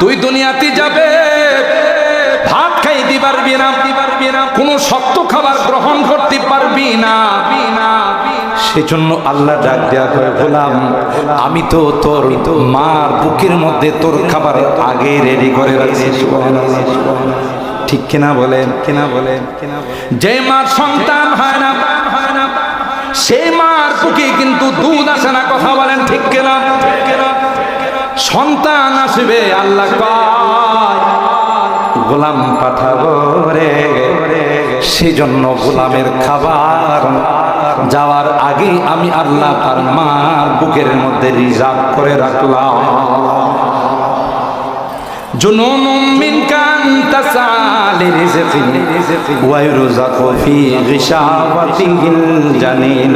তুই দুনিয়াতে যাবে, ভাত খাইতে পারবি না পারবি না কোন শক্ত খাবার গ্রহণ করতে পারবি না। সেজন্য আল্লাহ ডাক দেয়া করে গোলাম, আমি তো তোর মার বুকের মধ্যে তোর খাবার আগে রেডি করে রাখছি। ঠিক কিনা বলেন? কিনা বলেন যে মার সন্তান হয় না সেই মার বুকে কিন্তু দুধ আসে না, কথা বলেন ঠিক কিনা ঠিক কিনা? সন্তান আসবে আল্লাহ কয় গোলাম পাঠাবো রে সেজন্য গোলামের খাবার যাওয়ার আগে আমি আল্লাহ তার মার বুকের মধ্যে রিজার্ভ করে রাখলাম جنون منك أن تسعى لرزق ويرزق في غشاوته الجنين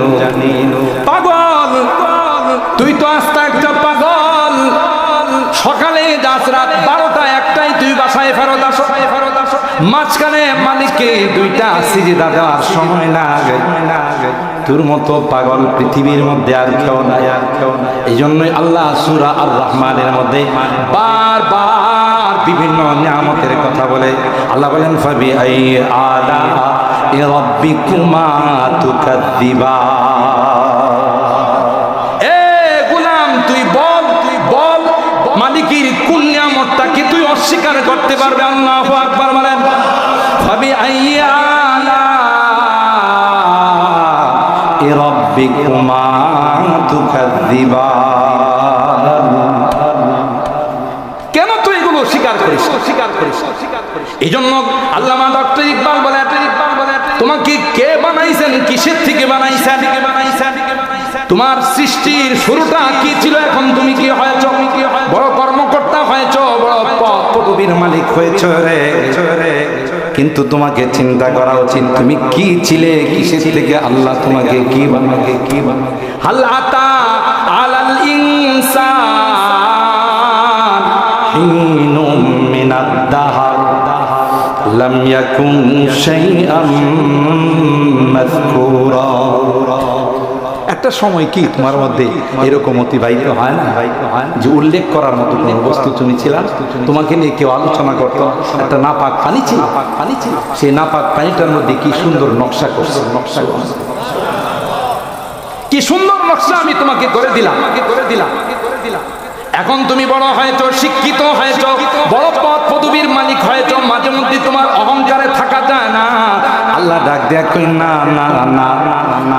পাগল তুই তো আস্তে একটা পাগল সকালে যাস রাত বারোটা, একটাই তুই বাসায় ফেরত আসো। ফেরত আসো মাঝখানে মালিককে দুইটা সিজিদা দেওয়ার সময় আগে তোর মতো পাগল পৃথিবীর মধ্যে আর কেউ নাই। আর কেউ নাই এই জন্যই আল্লাহ সুরা আর রহমানের মধ্যে বারবার বিভিন্ন নিয়ামতের কথা বলে। আল্লাহ বলেন ফাবি আই আলা রাব্বিকুমা তুকাদ্দিবা। অস্বীকার করতে পারবে, আল্লাহু আকবার বলেন, ফাবি আইয়া রাব্বিকুমা কেন তুই এগুলো স্বীকার করিস? স্বীকার করিস এই জন্য আল্লামা ডক্টর ইকবাল বলে ইকবাল বলে তোমাকে কে বানাইছেন? কিসের থেকে বানাইছেন? তোমার সৃষ্টির শুরুটা কি ছিল এখন? তুমি কি হয়েছ বড় কর্মকর্তা হয়েছ বড় পদ পদবীর মালিক হয়েছ রে রে কিন্তু তোমাকে চিন্তা করা উচিত তুমি কি ছিলে কিসের থেকে আল্লাহ তোমাকে কি বানাকে কি বানাকে হাল্লাতা আলাল ইনসান হিনুম মিনাদ দাহার لم يكن شيئا مذكورا একটা সময় কি তোমার মধ্যে এরকম অতিবাহিত হয় না? যে উল্লেখ করার মতো কোনো বস্তু তুমি ছিলাম তোমাকে নিয়ে কেউ আলোচনা করতো? একটা নাপাক পানি ছিল? পানি ছিল সেই নাপাক পানিটার মধ্যে কি সুন্দর নকশা করছে? নকশা কি সুন্দর নকশা আমি তোমাকে করে দিলাম করে দিলাম করে দিলাম। এখন তুমি বড় হয়েছ শিক্ষিত হয়েছ বড় পদ পদবীর মালিক হয়েছ মাঝে মধ্যে তোমার অহংকারে থাকা যায় না আল্লাহ ডাক দেয়া কই না না না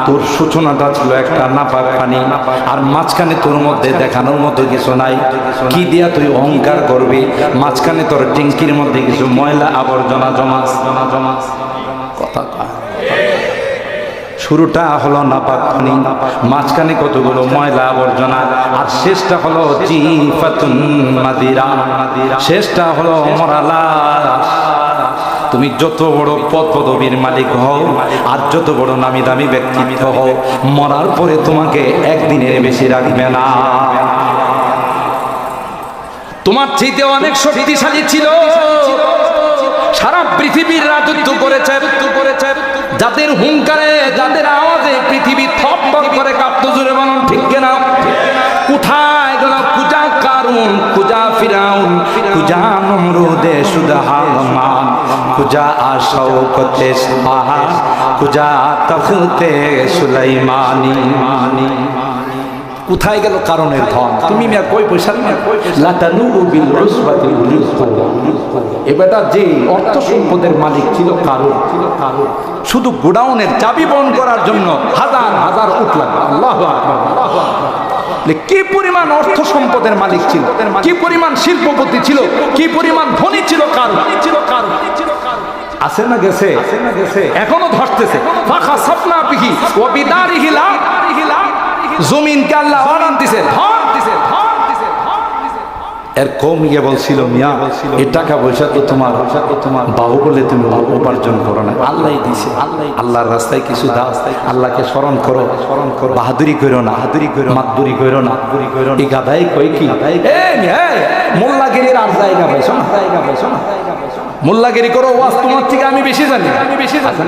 তোর সূচনাটা ছিল একটা নাপাক পানি আর মাঝখানে তোর মধ্যে দেখানোর মতো কিছু নাই কি দিয়া তুই অহংকার করবি মাঝখানে তোর ট্যাঙ্কির মধ্যে কিছু ময়লা আবর্জনা জমা জমা জমা কথা কয় শুরুটা হলো নাপাক পানি মাঝখানে কতগুলো ময়লা আবর্জনা, আর শেষটা হলো শেষটা হলো তুমি যত বড় পদ পদবীর মালিক হও, আর যত বড় নামি দামি ব্যক্তিত্ব হও, মরার পরে তোমাকে একদিনের বেশি রাখবে না। তোমার চাইতে অনেক শক্তিশালী ছিল। সারা পৃথিবীর রাজত্ব করেছে, যাদের হুঙ্কারে যাদের আওয়াজে পৃথিবী থপ করে কাপ্ত জুড়ে বলুন, ঠিক কেনা? কোথায় গেল কুজা কারুন কুজা ফিরাউন কুজা নমরুদে সুদা হালমান কুজা আশৌকতে সাহা কুজা তখতে সুলাইমানি। মানি কোথায় গেল কারণের ধন? তুমি মিয়া কই পয়সা এবারটা যে অর্থ সম্পদের মালিক ছিল কারণ ছিল কারণ শুধু গোডাউনের চাবি বন করার জন্য হাজার হাজার উঠ লাগবে আল্লাহ কি পরিমাণ অর্থ সম্পদের মালিক ছিল? কি পরিমাণ শিল্পপতি ছিল? কি পরিমাণ ধনী ছিল কারণ ছিল কারণ আছে না গেছে? এখনও ধরতেছে। ফাঁকা স্বপ্না পিহি ও বিদারিহি লা জমিনকে আল্লাহ অর্ডার দিছে ধর দিছে এর কম গিয়ে বলছিল মিয়া বলছিল এই টাকা পয়সা তো তোমার পয়সা তো তোমার বাহু বলে তুমি উপার্জন করো না। আল্লাহ দিছে আল্লাহ আল্লাহর রাস্তায় কিছু দাও আল্লাহকে স্মরণ করো। স্মরণ করো। বাহাদুরি করো না। বাহাদুরি করো মাদুরি করো না। মাদুরি করো এই গাধাই কই কি? এ মিয়া মোল্লাগিরির আর জায়গা পাইছো না? জায়গা পাইছো না মোল্লাগিরি করো ওয়াজ তোমার থেকে আমি বেশি জানি। আমি বেশি জানি।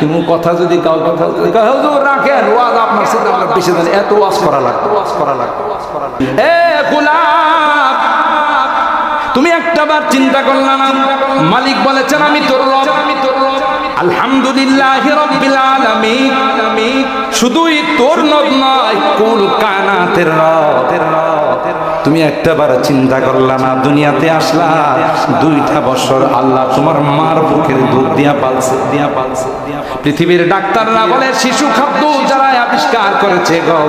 তুমি কথা যদি কাউ কথা যদি কাউ হুজুর রাখেন ওয়াজ আপনার সাথে আমরা বেশি জানি। এত ওয়াজ করা লাগতো ওয়াজ করা লাগতো ওয়াজ করা লাগতো এ গোলাপ তুমি একটা বার চিন্তা করলা না। মালিক বলেছেন আমি তোর রব। আমি তোর রব আলহামদুলিল্লাহ রব্বিল আলামিন। শুধুই তোর নব নয় কুল কানাতের রব। তুমি একটা বার চিন্তা করলা না, দুনিয়াতে আসলা, দুইটা বছর আল্লাহ তোমার মার বুকের দুধ দিয়া পালছে দিয়া পালছে পৃথিবীর ডাক্তাররা বলে, শিশু খাদ্য যারা আবিষ্কার করেছে গো,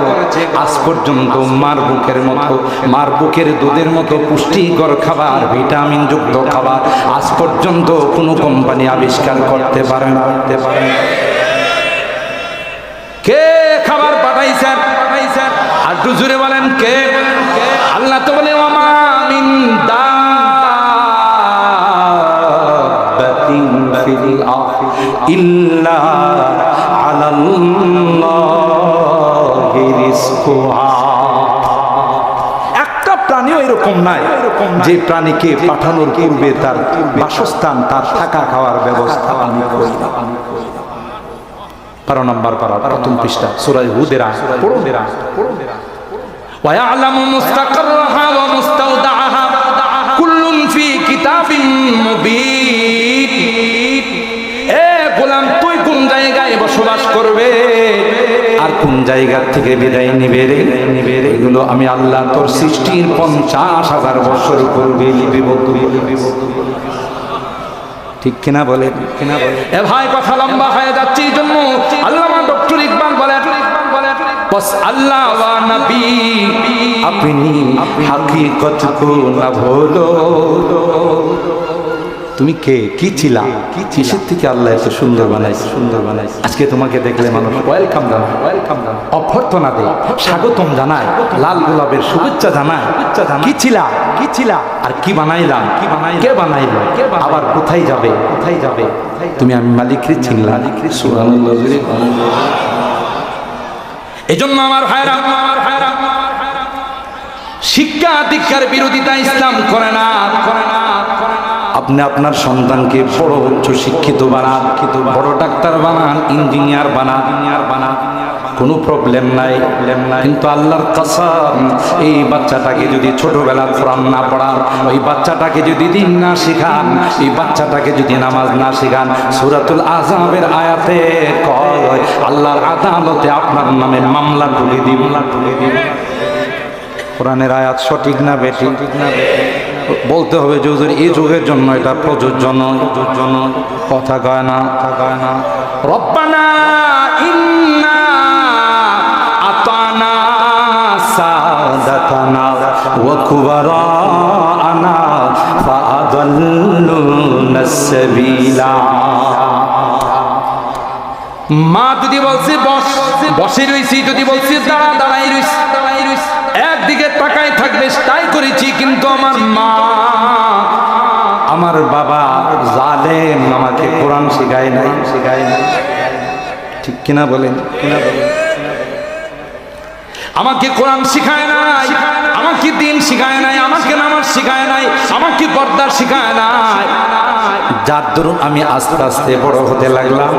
আজ পর্যন্ত মার বুকের মতো, মার বুকের দুধের মতো পুষ্টিকর খাবার, ভিটামিন যুক্ত খাবার, আজ পর্যন্ত কোনো কোম্পানি আবিষ্কার করতে পারে না। করতে পারে না। কে খাবার পাঠাইছেন? পাঠাইছেন আর জুড়ে বলেন, কে? আল্লাহ তো বলে, ওমা মিন দাব্বাতিন ফিল আরদি ইল্লা আলাল্লাহি রিজকুহা। একটা প্রাণীও এরকম নাই যে প্রাণীকে পাঠানোর পূর্বে তার বাসস্থান, তার থাকা খাওয়ার ব্যবস্থা আমি করি বারো নম্বর পারা, প্রথম পৃষ্ঠা সুরাই হুদেরা, পড়ো। দেরা পড়ো দেরা ويعلم مستقرها ومستودعها كل في كتاب مبين এ গোলাম তুই কোন জায়গায় বসবাস করবে আর কোন জায়গা থেকে বিদায় নিবে রে নিবে রে এগুলো আমি আল্লাহ তোর সৃষ্টির পঞ্চাশ হাজার বছর পূর্বে লিপিবদ্ধ লিপিবদ্ধ ঠিক কিনা বলে কিনা বলে এ ভাই কথা লম্বা হয়ে যাচ্ছে এই জন্য আল্লামা ডক্টর ইকবাল বলেন বস আল্লাহ ওয়া নবী। আপনি হাকিকত কো না ভুলো। তুমি কে? কি ছিলা? কি কিসের থেকে আল্লাহ এত সুন্দর বানাইছে? সুন্দর বানাইছে আজকে তোমাকে দেখলে মানুষ ওয়েলকাম জানায় ওয়েলকাম জানায় অভ্যর্থনা দেয়, স্বাগতম জানায়, লাল গোলাপের শুভেচ্ছা জানায়। কি ছিলা? কি ছিলা? আর কি বানাইলাম? কি বানাই কে বানাইলো? কে আবার কোথায় যাবে? কোথায় যাবে? তুমি আমি মালিকরে চিনলাম। এই জন্য আমার ভাইরা আমার ভাইরা শিক্ষা দীক্ষার বিরোধিতা ইসলাম করে না। করে না আপনি আপনার সন্তানকে বড় উচ্চ শিক্ষিত বানান, বড় ডাক্তার বানান ইঞ্জিনিয়ার বানান ইঞ্জিনিয়ার বানান। কোনো প্রবলেম নাই। কিন্তু আল্লাহর কাসাম, এই বাচ্চাটাকে যদি ছোটবেলা কোরআন না পড়ান, ওই বাচ্চাটাকে যদি দিন না শেখান, এই বাচ্চাটাকে যদি নামাজ না শেখান, সুরাতুল আজাবের আয়াতে কয়, আল্লাহর আদালতে আপনার নামে মামলা ঢুকে দিই মামলা ঢুকে দিই কোরআনের আয়াত সঠিক না বেটি ঠিক না বলতে হবে যুজুর এই যুগের জন্য এটা প্রযোজ্য নয় প্রযোজ্য নয়। কথা কয় না। কথা কয় না। রব্বানা ইন্না সাদাতানা ওয়া কুবারানা ফাআদাল্লুনা মা যদি বলছে, বস, বসে রইছি যদি বলছি, দাঁড়া, দাঁড়াই রইছি একদিকে তাকাই থাকবে, তাই করেছি, কিন্তু আমার মা, আমার বাবা জালেম, আমাকে কোরআন শিখায় নাই শেখায় নাই। ঠিক কিনা বলেন? কিনা বলেন? আমাকে কোরআন শিখায় নাই, আমাকে দিন শিখায় নাই, আমাকে নামাজ শিখায় নাই, আমাকে পর্দা শিখায় নাই। যার দরুন আমি আস্তে আস্তে বড় হতে লাগলাম,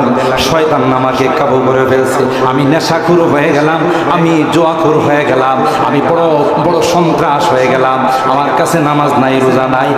শয়তান আমাকে কাবু করে ফেলছে। আমি নেশাখুর হয়ে গেলাম, আমি জোয়াখুর হয়ে গেলাম, আমি বড় বড় সন্ত্রাস হয়ে গেলাম। আমার কাছে নামাজ নাই, রোজা নাই।